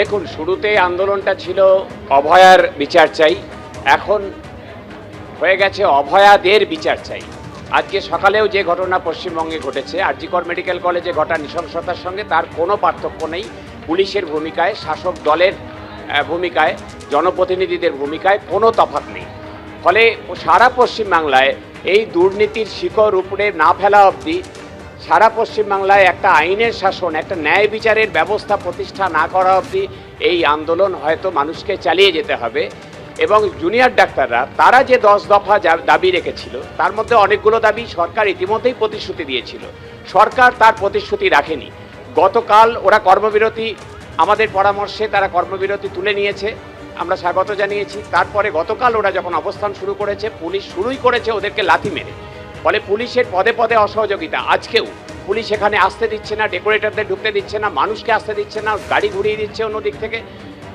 দেখুন শুরুতে আন্দোলনটা ছিল অভয়ার বিচার চাই, এখন হয়ে গেছে অভয়াদের বিচার চাই। আজকে সকালেও যে ঘটনা পশ্চিমবঙ্গে ঘটেছে, আরজিকর মেডিকেল কলেজে ঘটা নৃশংসতার সঙ্গে তার কোনো পার্থক্য নেই। পুলিশের ভূমিকায়, শাসক দলের ভূমিকায়, জনপ্রতিনিধিদের ভূমিকায় কোনো তফাৎ নেই। ফলে সারা পশ্চিমবাংলায় এই দুর্নীতির শিকড় উপরে না ফেলা অবধি সারা পশ্চিমবাংলায় একটা আইনের শাসন, একটা ন্যায় বিচারের ব্যবস্থা প্রতিষ্ঠা না করা অবধি এই আন্দোলন হয়তো মানুষকে চালিয়ে যেতে হবে। এবং জুনিয়র ডাক্তাররা, তারা যে দশ দফা দাবি রেখেছিল, তার মধ্যে অনেকগুলো দাবি সরকার ইতিমধ্যেই প্রতিশ্রুতি দিয়েছিল। সরকার তার প্রতিশ্রুতি রাখেনি। গতকাল ওরা কর্মবিরতি, আমাদের পরামর্শে তারা কর্মবিরতি তুলে নিয়েছে, আমরা স্বাগত জানিয়েছি। তারপরে গতকাল ওরা যখন অবস্থান শুরু করেছে, পুলিশ শুরুই করেছে ওদেরকে লাথি মেরে। ফলে পুলিশের পদে পদে অসহযোগিতা। আজকেও পুলিশ এখানে আসতে দিচ্ছে না ডেকোরেটরদের ঢুকতে দিচ্ছে না, মানুষকে আসতে দিচ্ছে না, গাড়ি ঘুরিয়ে দিচ্ছে অন্য দিক থেকে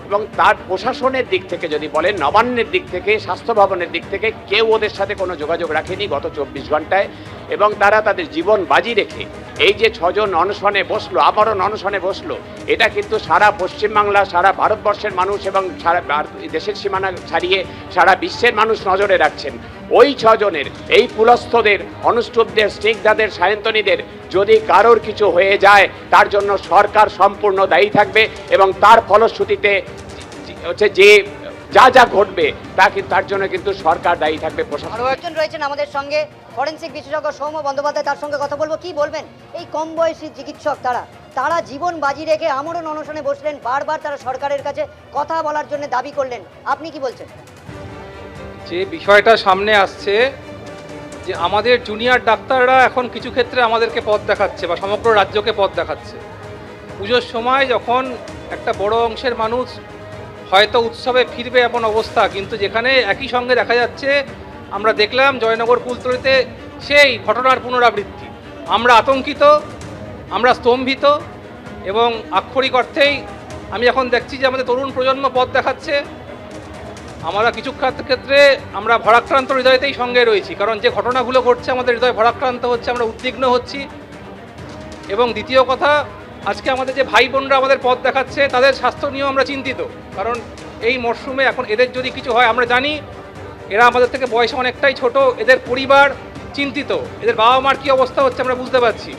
এবং তার প্রশাসনের দিক থেকে যদি বলেন, নবান্নের দিক থেকে, স্বাস্থ্য ভবনের দিক থেকে কেউ ওদের সাথে কোনো যোগাযোগ রাখেনি গত চব্বিশ ঘন্টায় এবং তারা তাদের জীবন বাজি রেখে এই যে ছজন অনশনে বসল আবারও অনশনে বসল, এটা কিন্তু সারা পশ্চিমবাংলা, সারা ভারতবর্ষের মানুষ এবং সারা দেশের সীমানা ছাড়িয়ে সারা বিশ্বের মানুষ নজরে রাখছেন। ওই ছজনের, এই পুলস্থদের, অনুষ্টুপদের, স্নিগ্ধাদের, সায়ন্তনীদের যদি কারোর কিছু হয়ে যায়, তার জন্য সরকার সম্পূর্ণ দায়ী থাকবে এবং তার ফলশ্রুতিতে হচ্ছে যে যা যা ঘটবে, তা তার জন্য কিন্তু সরকার দায়ী থাকবে প্রশাসন। রয়েছেন আমাদের সঙ্গে ফরেন্সিক বিশেষজ্ঞ সৌম্য বন্দ্যোপাধ্যায় তার সঙ্গে কথা বলব। কি বলবেন? এই কম বয়সী চিকিৎসক তারা তারা জীবন বাজি রেখে আমরণ অনশনে বসলেন, বারবার তারা সরকারের কাছে কথা বলার জন্য দাবি করলেন। আপনি কি বলছেন? যে বিষয়টা সামনে আসছে, যে আমাদের জুনিয়র ডাক্তাররা এখন কিছু ক্ষেত্রে আমাদেরকে পথ দেখাচ্ছে বা সমগ্র রাজ্যকে পথ দেখাচ্ছে। পুজোর সময় যখন একটা বড় অংশের মানুষ হয়তো উৎসবে ফিরবে এমন অবস্থা, কিন্তু যেখানে একই সঙ্গে দেখা যাচ্ছে আমরা দেখলাম জয়নগর কুলতলিতে সেই ঘটনার পুনরাবৃত্তি। আমরা আতঙ্কিত, আমরা স্তম্ভিত এবং আক্ষরিক অর্থেই আমি এখন দেখছি যে আমাদের তরুণ প্রজন্ম পথ দেখাচ্ছে। আমরা কিছু ক্ষেত্রে আমরা ভরাক্রান্ত হৃদয়তেই সঙ্গে রয়েছি, কারণ যে ঘটনাগুলো ঘটছে আমাদের হৃদয় ভরাক্রান্ত হচ্ছে, আমরা উদ্বিগ্ন হচ্ছি। এবং দ্বিতীয় কথা, আজকে আমাদের যে ভাই বোনরা আমাদের পথ দেখাচ্ছে, তাদের স্বাস্থ্য নিয়েও আমরা চিন্তিত, কারণ এই মরশুমে এখন এদের যদি কিছু হয়, আমরা জানি এরা আমাদের থেকে বয়সে অনেকটাই ছোট, এদের পরিবার চিন্তিত, এদের বাবা মার কী অবস্থা হচ্ছে আমরা বুঝতে পারছি।